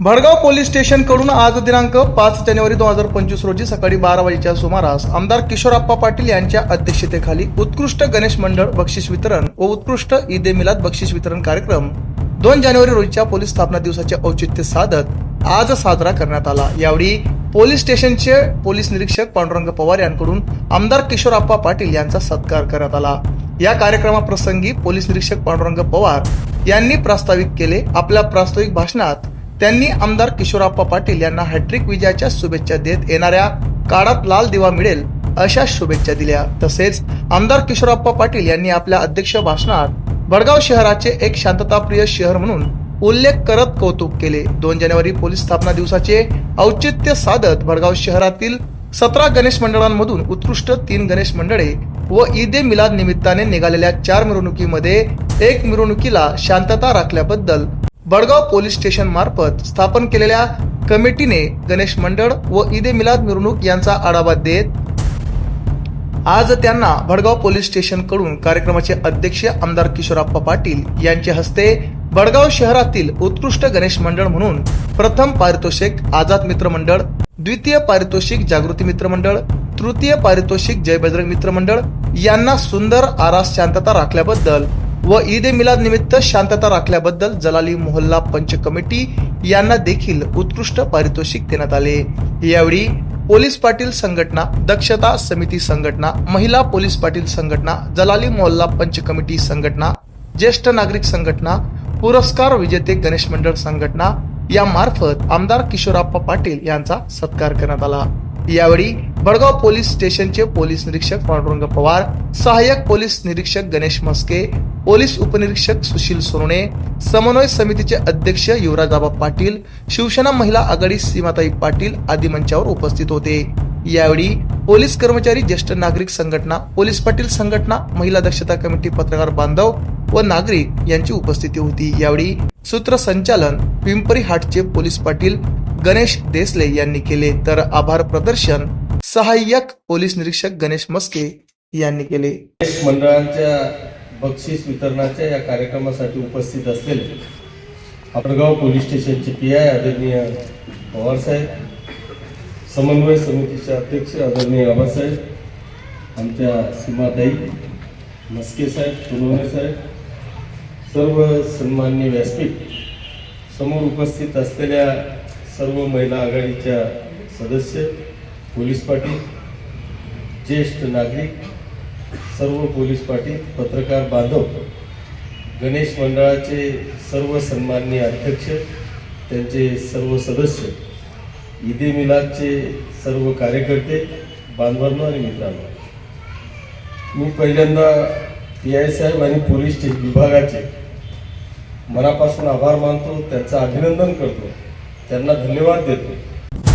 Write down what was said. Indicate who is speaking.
Speaker 1: Bhadgaon police स्टेशनकडून आज दिनांक पाच जानेवारी दोन हजार पंचवीस रोजी सकाळी बारा वाजेच्या सुमारास आमदार किशोरप्पा पाटील यांच्या अध्यक्षतेखाली उत्कृष्ट गणेश मंडळ बक्षीस वितरण व उत्कृष्ट ईद ए मिलाद बक्षीस वितरण कार्यक्रम दोन जानेवारी रोजीच्या पोलीस स्थापना दिवसाचे औचित्य साधत आज साजरा करण्यात आला. यावेळी पोलीस स्टेशनचे पोलीस निरीक्षक पांडुरंग पवार यांकडून आमदार किशोरप्पा पाटील यांचा सत्कार करण्यात आला. या कार्यक्रमाप्रसंगी पोलीस निरीक्षक पांडुरंग पवार यांनी प्रास्ताविक केले. आपल्या प्रास्ताविक भाषणात त्यांनी आमदार किशोरप्पा पाटील यांना हॅट्रिक विजयाच्या शुभेच्छा देत येणाऱ्या काळात लाल दिवा मिळेल अशा शुभेच्छा दिल्या. तसेच आमदार किशोरप्पा पाटील यांनी आपल्या अध्यक्ष भाषणात भडगाव शहराचे एक शांतताप्रिय शहर म्हणून उल्लेख करत कौतुक केले. दोन जानेवारी पोलीस स्थापना दिवसाचे औचित्य साधत भडगाव शहरातील सतरा गणेश मंडळांमधून उत्कृष्ट तीन गणेश मंडळे व ईद ए मिलाद निमित्ताने निघालेल्या चार मिरवणुकीमध्ये एक मिरवणुकीला शांतता राखल्याबद्दल बडगाव पोलीस स्टेशन मार्फत स्थापन केलेल्या कमिटीने गणेश मंडळ व ईदे मिलाद मिरवणूक यांचा आढावा देत आज त्यांना भडगाव पोलीस स्टेशनकडून कार्यक्रमाचे अध्यक्ष आमदार किशोरप्पा पाटील यांच्या हस्ते भडगाव शहरातील उत्कृष्ट गणेश मंडळ म्हणून प्रथम पारितोषिक आझाद मित्र मंडळ द्वितीय पारितोषिक जागृती मित्र मंडळ तृतीय पारितोषिक जय बजरंग मित्र मंडळ यांना सुंदर आरास शांतता राखल्याबद्दल व ईद ए मिलाद निमित्त शांतता राखल्याबद्दल जलाली मोहल्ला पंच कमिटी यांना देखील उत्कृष्ट पारितोषिक देण्यात आले. यावेळी पोलीस पाटील संघटना दक्षता समिती संघटना महिला पोलीस पाटील संघटना जलाली मोहल्ला पंच कमिटी संघटना ज्येष्ठ नागरिक संघटना पुरस्कार विजेते गणेश मंडळ संघटना या मार्फत आमदार किशोरप्पा पाटील यांचा सत्कार करण्यात आला. यावेळी भडगाव पोलीस स्टेशनचे पोलीस निरीक्षक पांडुरंग पवार सहाय्यक पोलीस निरीक्षक गणेश मस्के पोलीस उपनिरीक्षक सुशील सोनणे समन्वय समितीचे अध्यक्ष युवराजबाबा पाटील शिवसेना महिला आघाडी सीमाताई पाटील आदी मंचावर उपस्थित होते. यावेळी पोलीस कर्मचारी ज्येष्ठ नागरिक संघटना पोलीस पाटील संघटना महिला दक्षता कमिटी पत्रकार बांधव व नागरिक यांची उपस्थिती होती. यावेळी सूत्रसंचालन पिंपरी हाटचे पोलीस पाटील गणेश देसले यांनी केले. तर आभार प्रदर्शन सहाय्यक पोलीस निरीक्षक गणेश मस्के यांनी केले.
Speaker 2: मंडळांच्या बक्षीस वितरणाच्या या कार्यक्रमासाठी उपस्थित असलेले आपडगाव पोलीस स्टेशनचे पी आय आदरणीय पवारसाहेब समन्वय समितीचे अध्यक्ष आदरणीय आबासाहेब आमच्या सीमाताई मस्के साहेब तुलवणे साहेब सर्व सन्मान्य व्यासपीठ समोर उपस्थित असलेल्या सर्व महिला आघाडीच्या सदस्य पोलीस पाटील ज्येष्ठ नागरिक सर्व पोलीस पाटील पत्रकार बांधव गणेश मंडळाचे सर्व सन्माननीय अध्यक्ष त्यांचे सर्व सदस्य ईदे मिलादचे सर्व कार्यकर्ते बांधवांनो आणि मित्रांनो. मी पहिल्यांदा पी आय साहेब आणि पोलीस विभागाचे मनापासून आभार मानतो त्यांचं अभिनंदन करतो त्यांना धन्यवाद देतो.